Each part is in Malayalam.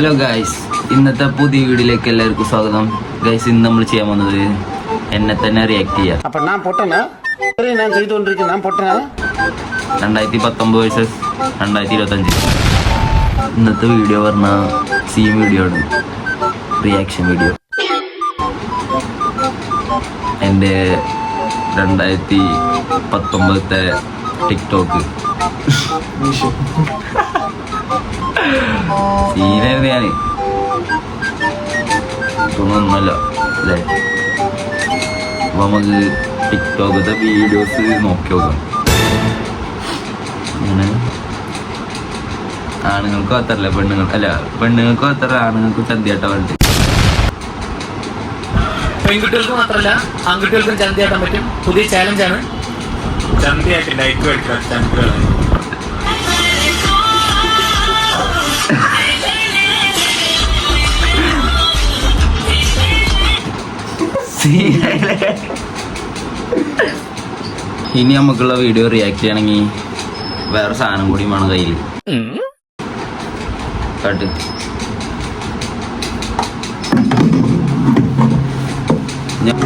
ഹലോ ഗായ്സ് ഇന്നത്തെ പുതിയ വീഡിയോയിലേക്ക് എല്ലാവർക്കും സ്വാഗതം. ഗായ്സ് ഇന്ന് നമ്മൾ ചെയ്യാൻ പോകുന്നത് എന്നെ തന്നെ റിയാക്ട് ചെയ്യാം. അപ്പൊ ഞാൻ പൊട്ടനാ? ഞാൻ ചെയ്തുകൊണ്ടിരിക്കുന്ന. ഞാൻ പൊട്ടനാ? രണ്ടായിരത്തി പത്തൊമ്പത് വേഴ്സസ് രണ്ടായിരത്തി ഇരുപത്തഞ്ച്. ഇന്നത്തെ വീഡിയോ പറഞ്ഞാൽ സെയിം വീഡിയോ ആണ്. റിയാക്ഷൻ വീഡിയോ എന്റെ രണ്ടായിരത്തി പത്തൊമ്പതത്തെ ടിക്ടോക്ക് സീനായിരുന്നു ഞാൻ അല്ലേ? അപ്പൊ നമുക്ക് ടിക്ടോക്കത്തെ വീഡിയോസ് നോക്കി നോക്കാം. അങ്ങനെ ആണുങ്ങൾക്ക് അത്രല്ല പെണ്ണുങ്ങൾ അല്ല പെണ്ണുങ്ങൾക്ക് അത്ര ആണുങ്ങൾക്ക് ചന്തിയാട്ട വേണ്ടി? പെൺകുട്ടികൾക്ക് മാത്രമല്ല ആൺകുട്ടികൾക്കും ചന്തി ആക്കാൻ പറ്റും. പുതിയ ചാലഞ്ചാണ് ചന്തയായിട്ട് ലൈക്ക് കളിക്കുക ചന്തകളെ ഇനി നമുക്കുള്ള വീഡിയോ റിയാക്ട് ചെയ്യണമെങ്കിൽ വേറെ സാധനം കൂടി വേണം കയ്യിൽ ഞാൻ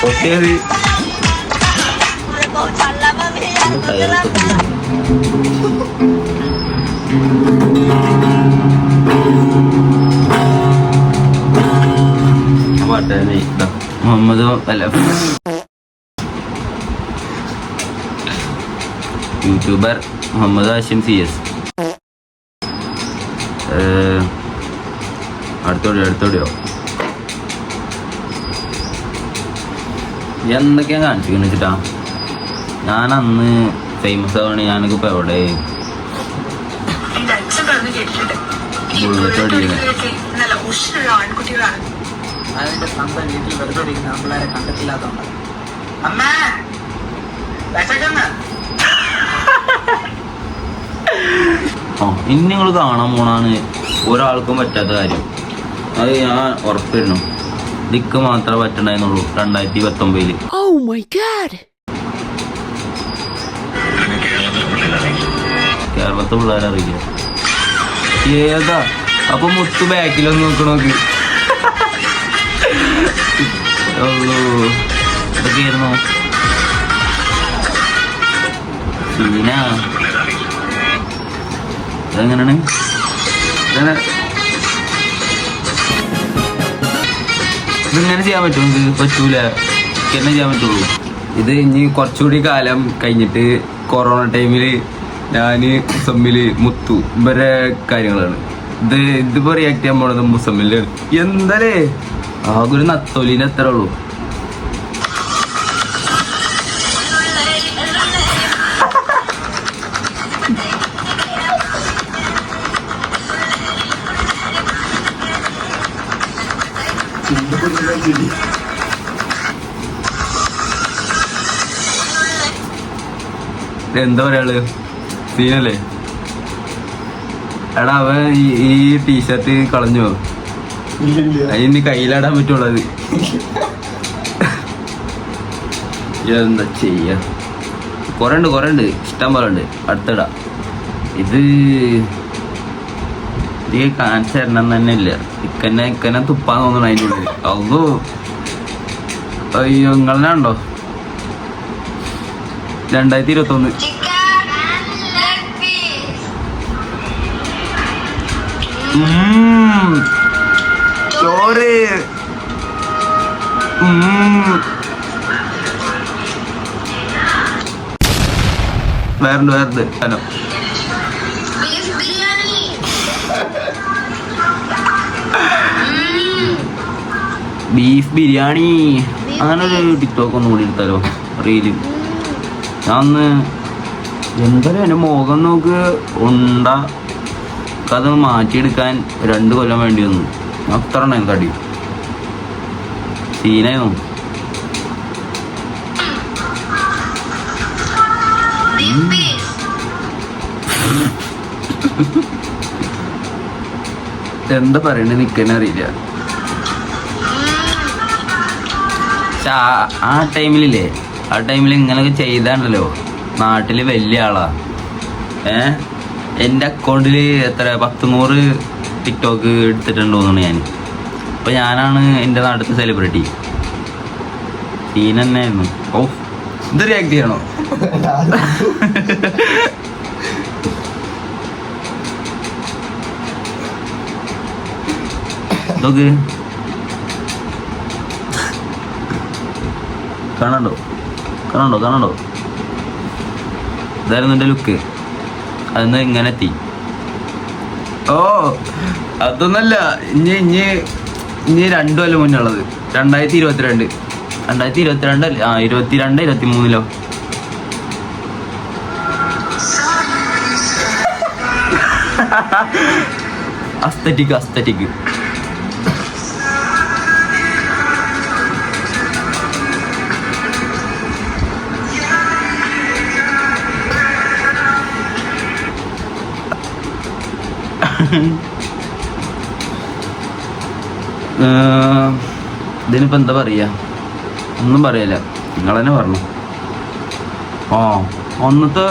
പൊട്ടിയത് പാട്ടാണ് ഇതാ. മുഹമ്മദ് അല്ല YouTuber Muhammad Hashim C S അടുത്തോടിയോ അടുത്തോടിയോ എന്തൊക്കെയാ കാണിച്ചിരിക്കുന്നത് വെച്ചിട്ടാ ഞാൻ അന്ന് ഫേമസ് ആവണേ ഞാനൊക്കെ ഇപ്പൊ എവിടെ ബുള്ളറ്റ് അതിന്റെ സ്വന്തം വീട്ടിൽ വെറുതെ ഇരിക്കുന്ന അമ്മേ ആ ഇനി നിങ്ങൾ കാണാൻ പോണാണ് ഒരാൾക്കും പറ്റാത്ത കാര്യം. അത് ഞാൻ ഉറപ്പിരുന്നു. ദിക്ക് മാത്രമേ പറ്റണ്ടായിരുന്നുള്ളൂ രണ്ടായിരത്തി പത്തൊമ്പതിൽ Oh! കേരളത്തെ പിള്ളേരെ അറിയില്ല. ഏതാ? അപ്പൊ മുത്ത് ബാക്കിലൊന്ന് നോക്കണോക്ക് ഉള്ളൂ. ഇതൊക്കെയായിരുന്നു സീന. ഇതെങ്ങനെയാണ്? ഇതെങ്ങനെ? ഇതിങ്ങനെ ചെയ്യാൻ പറ്റും ഇത് പറ്റൂല. എന്നെ ചെയ്യാൻ പറ്റുള്ളൂ. ഇത് ഇനി കുറച്ചുകൂടി കാലം കഴിഞ്ഞിട്ട് കൊറോണ ടൈമിൽ ഞാൻ മുസമ്മിൽ മുത്തു ഇവരെ കാര്യങ്ങളാണ്. ഇത് ഇതിപ്പോ റിയാക്ട് ചെയ്യാൻ പോണത് മുസമ്മിലാണ് എന്താലേ ആകെ ഒരു നത്തോലിന് എത്ര ഉള്ളൂ. എന്താ ഒരാൾ സീനല്ലേ? എടാ അവൻ ഈ ടീഷർട്ട് കളഞ്ഞു? അതിന് കയ്യിലാടാൻ പറ്റുള്ളത് എന്താ ചെയ്യ? കൊറേ ഉണ്ട് കൊറേ ഉണ്ട്. ഇഷ്ടം പോലെ ഉണ്ട്. അടുത്തിടാ. ഇത് ഇത് കാണിച്ചു തരണം തന്നെ ഇല്ല ഇക്കന്നെ ഇക്കന്നെ തുപ്പാൻ തോന്നുന്നു അതിന്റെ ഉള്ളിൽ. അതോ അയ്യോ നിങ്ങളെ ഉണ്ടോ രണ്ടായിരത്തി ഇരുപത്തി ഒന്ന് ചോറ്. വേറുണ്ട് വേറുണ്ട് ഹലോ. ബീഫ് ബിരിയാണി. അങ്ങനെ ഒരു ടിക്ടോക്ക് ഒന്നും കൂടി എടുത്താലോ? റീൽ ഞാൻ അന്ന് എന്തായാലും എന്റെ മുഖം നോക്ക് ഉണ്ട. അത് മാറ്റിയെടുക്കാൻ രണ്ട് കൊല്ലം വേണ്ടി വന്നു. അത്ര ഉണ്ടായിരുന്നു തടി. സീനായിരുന്നു. എന്താ പറയണ്ടത് നിക്കന്നെ അറിയില്ല. പക്ഷെ ആ ടൈമിലില്ലേ ആ ടൈമിൽ ഇങ്ങനെയൊക്കെ ചെയ്താണ്ടല്ലോ. നാട്ടിൽ വലിയ ആളാ. ഏ? എന്റെ അക്കൗണ്ടിൽ എത്ര പത്ത് നൂറ് ടിക്ടോക്ക് എടുത്തിട്ടുണ്ട് തോന്നുന്നു ഞാൻ അപ്പോൾ ഞാനാണ് എന്റെ നാട്ടിലത്തെ സെലിബ്രിറ്റി സീൻ തന്നെയായിരുന്നു ഓ ഇത് റിയാക്ട് ചെയ്യണോ? നോക്ക് കാണണ്ടോ? കാണണ്ടോ? കാണണ്ടോ? ഇതായിരുന്നു എന്റെ ലുക്ക് അതിന്ന് ഇങ്ങനെ എത്തി. ഓ അതൊന്നല്ല. ഇനി ഇനി ഇനി രണ്ടു കൊല്ലം മുന്നേ ഉള്ളത് രണ്ടായിരത്തി ഇരുപത്തിരണ്ട്. രണ്ടായിരത്തി ഇരുപത്തിരണ്ട് ആ ഇരുപത്തിരണ്ട് ഇരുപത്തി മൂന്നിലോ അസ്തറ്റിക് അസ്തറ്റിക് ഏഹ്, ഇതിനിപ്പോ എന്താ പറയാ? ഒന്നും പറയല്ല. നിങ്ങൾ തന്നെ പറഞ്ഞു. ഓ ഒന്നത്തെ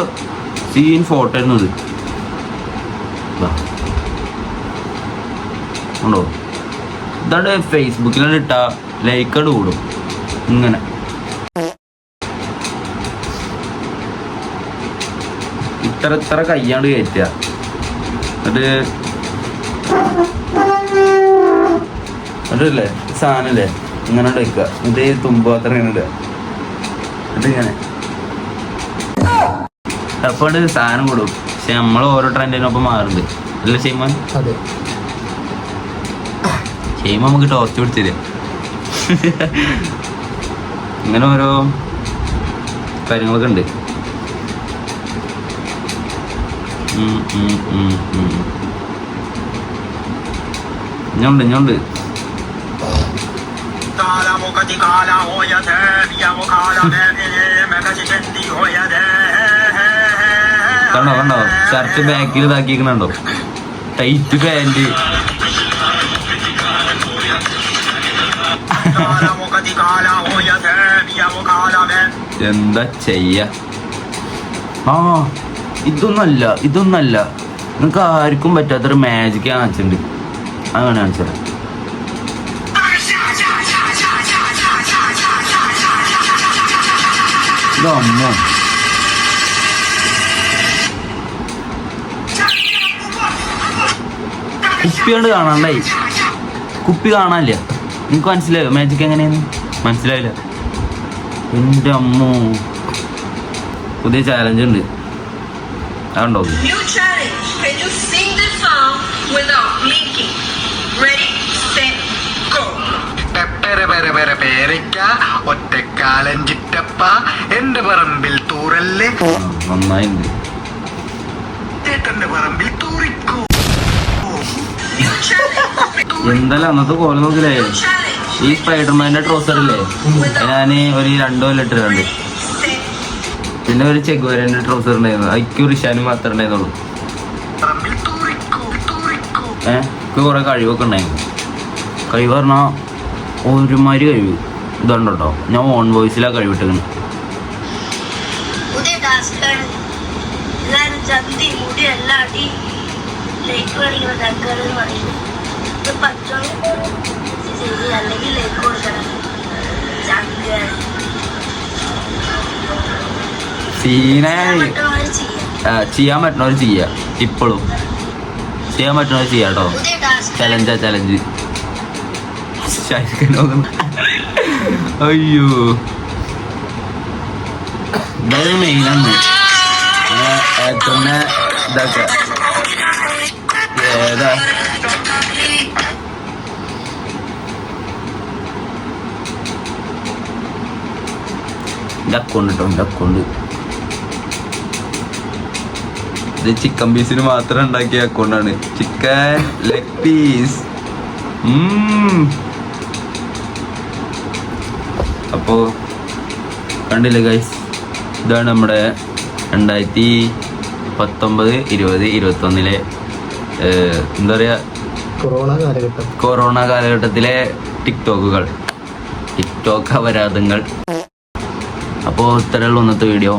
സീൻ ഫോട്ടോ ആയിരുന്നു ഇത്. ഉണ്ടോ ഇതാണ്ട് ഫേസ്ബുക്കിലാണ് ഇട്ട ലൈക്കട് കൂടും. ഇങ്ങനെ. ഇത്ര ഇത്ര കയ്യാണ്ട് കയറ്റുക എന്നിട്ട് അതല്ലേ സാധനല്ലേ ഇങ്ങനെ വെക്കുക. ഈ തുമ്പോത്ര ഇങ്ങനെ ഇടുക. അപ്പോൾ സാധനം കൊടുക്കും. പക്ഷെ നമ്മൾ ഓരോ ട്രെൻഡിനൊപ്പം മാറുന്നുണ്ട് അല്ല ഷെയ്മാൻ? ഷെയ്മ നമുക്ക് ടോർച്ച് പിടിച്ചില്ല ഇങ്ങനെ ഓരോ കാര്യങ്ങളൊക്കെ ഉണ്ട്. ചെന്തി ഞണ്ട് കണ്ടോ കണ്ടോ ഷർട്ട് ബാക്കിൽ ഇതാക്കിക്കണോ ടൈറ്റ് പാന്റ് എന്താ ചെയ്യ? ആ ഇതൊന്നല്ല ഇതൊന്നല്ല. നിങ്ങൾക്ക് ആർക്കും പറ്റാത്തൊരു മാജിക് കാണിച്ചിട്ടുണ്ട്. അങ്ങനെ കാണിച്ചത്. കുപ്പി കൊണ്ട് കാണാണ്ടായി. കുപ്പി കാണാനില്ല. നിങ്ങൾക്ക് മനസ്സിലായോ? മാജിക് എങ്ങനെയാന്ന്? മനസ്സിലായില്ല. എന്റെ അമ്മോ. പുതിയ ചാലഞ്ച് ഉണ്ട്. അതുണ്ടോ New challenge. Can you sing this song without blinking? Ready, set, go. പെപ്പര പെര പെര പേരയ്ക്ക ഒറ്റക്കാലൻ ചിറ്റപ്പ എന്റെ പറമ്പിൽ തൂറല്ലേ നന്നായിണ്ട് ചേട്ടന്റെ പറമ്പിൽ തൂറിക്കൂ. എന്തായാലും അന്നത്തെ കോലം നോക്കില്ലേ ഈ സ്പൈഡർമാന്റെ ട്രോസറില്ലേ ഞാൻ ഞാൻ ഒരു രണ്ടോ ലിറ്റർ Set, പിന്നെ ഒരു ചെഗുവരന്റെ ട്രൗസർ ഉണ്ടായിരുന്നു. ഐക്യു റിഷാനും മാത്രമേ ഉണ്ടായിരുന്നുള്ളൂ. ഏഹ് എനിക്ക് കുറെ കഴിവൊക്കെ ഉണ്ടായിരുന്നു. കഴിവ് പറഞ്ഞാൽ ഒരുമാതിരി കഴിവ്. ഇതുണ്ടോ ഞാൻ ഓൺ വോയിസിലാണ് കഴിവിട്ടിരിക്കുന്നത് പുതിയ ടാസ്ക്കാണ് എല്ലാവരും സീനായി. ചെയ്യാൻ പറ്റണവർ ചെയ്യുക ഇപ്പോഴും ചെയ്യാൻ പറ്റണവർ ചെയ്യാം. കേട്ടോ ചലഞ്ചാ ചലഞ്ച് അയ്യോ. ഇതായത് മെയിനാണ് ഏത്തന്നെ ഇതാക്ക. ഏതാ? എന്റെ അക്കൗണ്ട് കേട്ടോ എന്റെ അക്കൗണ്ട് ഇത് ചിക്കൻ പീസിന് മാത്രം ഉണ്ടാക്കിയ അക്കൗണ്ടാണ്. ചിക്കൻ ലെഗ് പീസ് അപ്പോ കണ്ടില്ലേ ഗൈസ് ഇതാണ് നമ്മുടെ രണ്ടായിരത്തി പത്തൊമ്പത് ഇരുപത് ഇരുപത്തൊന്നിലെ എന്താ പറയുക കൊറോണ കാലഘട്ടം. കൊറോണ കാലഘട്ടത്തിലെ ടിക്ടോക്കുകൾ. ടിക്ടോക്ക് അപരാധങ്ങൾ. അപ്പോൾ ഇത്രയുള്ള ഇന്നത്തെ വീഡിയോ